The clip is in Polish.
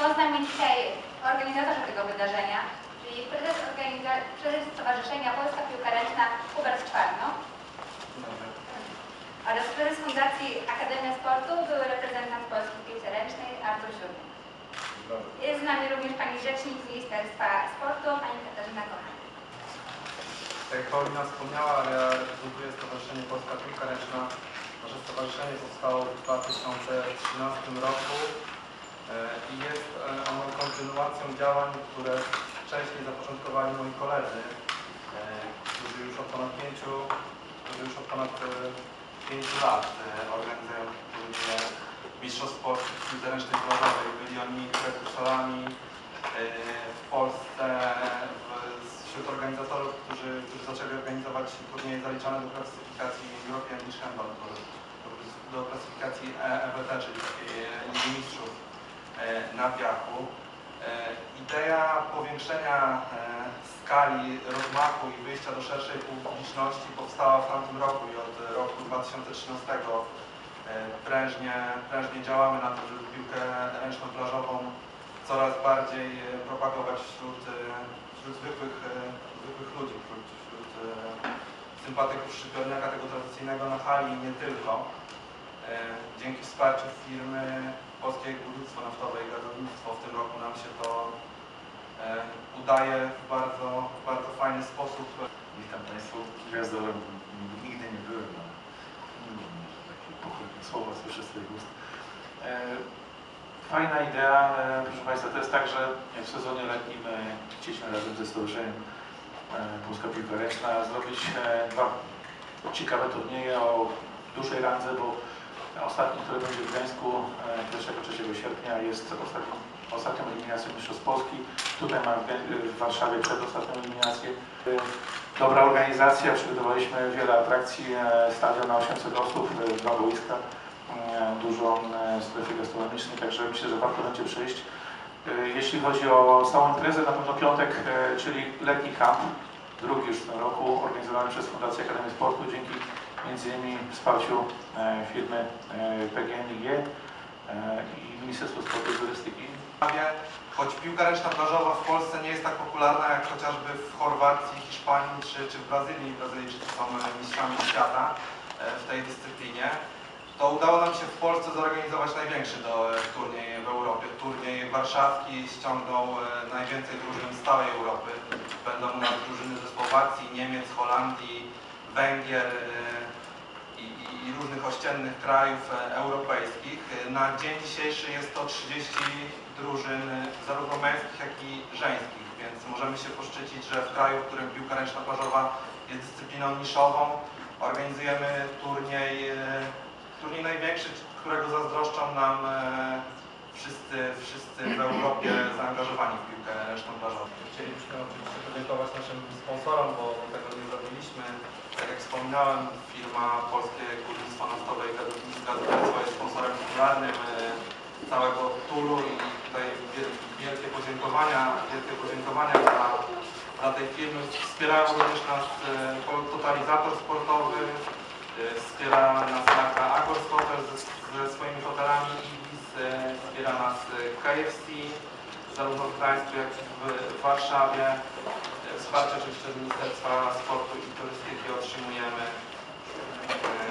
Są z nami dzisiaj organizatorzy tego wydarzenia, czyli prezes, organiza- prezes Stowarzyszenia Polska Piłka Ręczna Hubert Czwarno oraz prezes Fundacji Akademia Sportu, były reprezentant Polski w piłce ręcznej Artur Siódmy. Jest z nami również pani rzecznik Ministerstwa Sportu, pani Katarzyna Kochana. Tak jak Paulina wspomniała, ja reprezentuję Stowarzyszenie Polska Piłka Ręczna. Nasze stowarzyszenie powstało w 2013 roku i jest e, ono kontynuacją działań, które wcześniej zapoczątkowali moi koledzy, e, którzy już od ponad pięciu, którzy już od ponad e, pięciu lat e, organizują turnieje Mistrzostw Polski w piłce ręcznej. Byli oni prekursorami e, w Polsce wśród organizatorów, którzy, którzy zaczęli organizować turnieje zaliczane do klasyfikacji European Beach Handball do, do klasyfikacji E- EBT, czyli e, Ligi Mistrzów e, na piachu. E, Idea powiększenia e, skali rozmachu i wyjścia do szerszej publiczności powstała w tamtym roku i od roku 2013 e, prężnie, prężnie działamy na to, żeby piłkę ręczną plażową coraz bardziej propagować wśród, wśród zwykłych, zwykłych ludzi, wśród, wśród sympatyków szczypiorniaka tego tradycyjnego na hali i nie tylko. Dzięki wsparciu firmy Polskie Górnictwo Naftowe i Gazownictwo w tym roku nam się to e, udaje w bardzo, w bardzo fajny sposób. Witam Państwa. Gwiazdorem nigdy nie byłem, ale że takie pochlebne słowa słyszę z tych ust. E, Fajna idea, e, proszę Państwa, to jest tak, że w sezonie letnim chcieliśmy razem ze Stowarzyszeniem Polska Piłka Ręczna zrobić dwa ciekawe turnieje o dużej randze, bo ostatni, który będzie w Gdańsku e, 1-3 sierpnia jest ostatnią, eliminacją Mistrzostw Polski. Tutaj mamy w Warszawie przedostatnią eliminację. E, Dobra organizacja, przygotowaliśmy wiele atrakcji, e, stadion na 800 osób, e, dwa boiska, e, dużo e, strefy gastronomicznej, także myślę, że warto będzie przyjść. E, Jeśli chodzi o całą imprezę, na pewno piątek, e, czyli letni kamp, drugi już w tym roku, organizowany przez Fundację Akademii Sportu dzięki między innymi wsparciu e, firmy e, PGNiG e, i Ministerstwa Sportu i Turystyki. Choć piłka ręczna plażowa w Polsce nie jest tak popularna jak chociażby w Chorwacji, Hiszpanii czy, czy w Brazylii. Brazylijczycy są mistrzami świata w tej dyscyplinie. To udało nam się w Polsce zorganizować największy do, turniej w Europie. Turniej warszawski ściągnął najwięcej drużyn z całej Europy. Będą u nas drużyny ze Słowacji, Niemiec, Holandii, Węgier e, i, i- różnych ościennych krajów e, europejskich. E, Na dzień dzisiejszy jest to 30 drużyn zarówno męskich, jak i żeńskich, więc możemy się poszczycić, że w kraju, w którym piłka ręczna plażowa jest dyscypliną niszową, organizujemy turniej, turniej największy, którego zazdroszczą nam wszyscy, wszyscy w Europie zaangażowani w piłkę ręczną plażową. Chcielibyśmy oczywiście podziękować naszym sponsorom, bo tego nie Tak jak wspominałem, firma Polskie Górnictwo Naftowe i Gazownictwo jest sponsorem popularnym e, całego turu i tutaj wiel- wielkie podziękowania, wielkie podziękowania dla, dla tej firmy. Wspierają również nas e, totalizator sportowy, e, wspiera nas marka Hotel ze, ze swoimi hotelami Ibis, wspiera nas KFC, zarówno w Gdańsku, jak i w Warszawie wsparcia, czy przez Ministerstwa Sportu i Turystyki otrzymujemy e,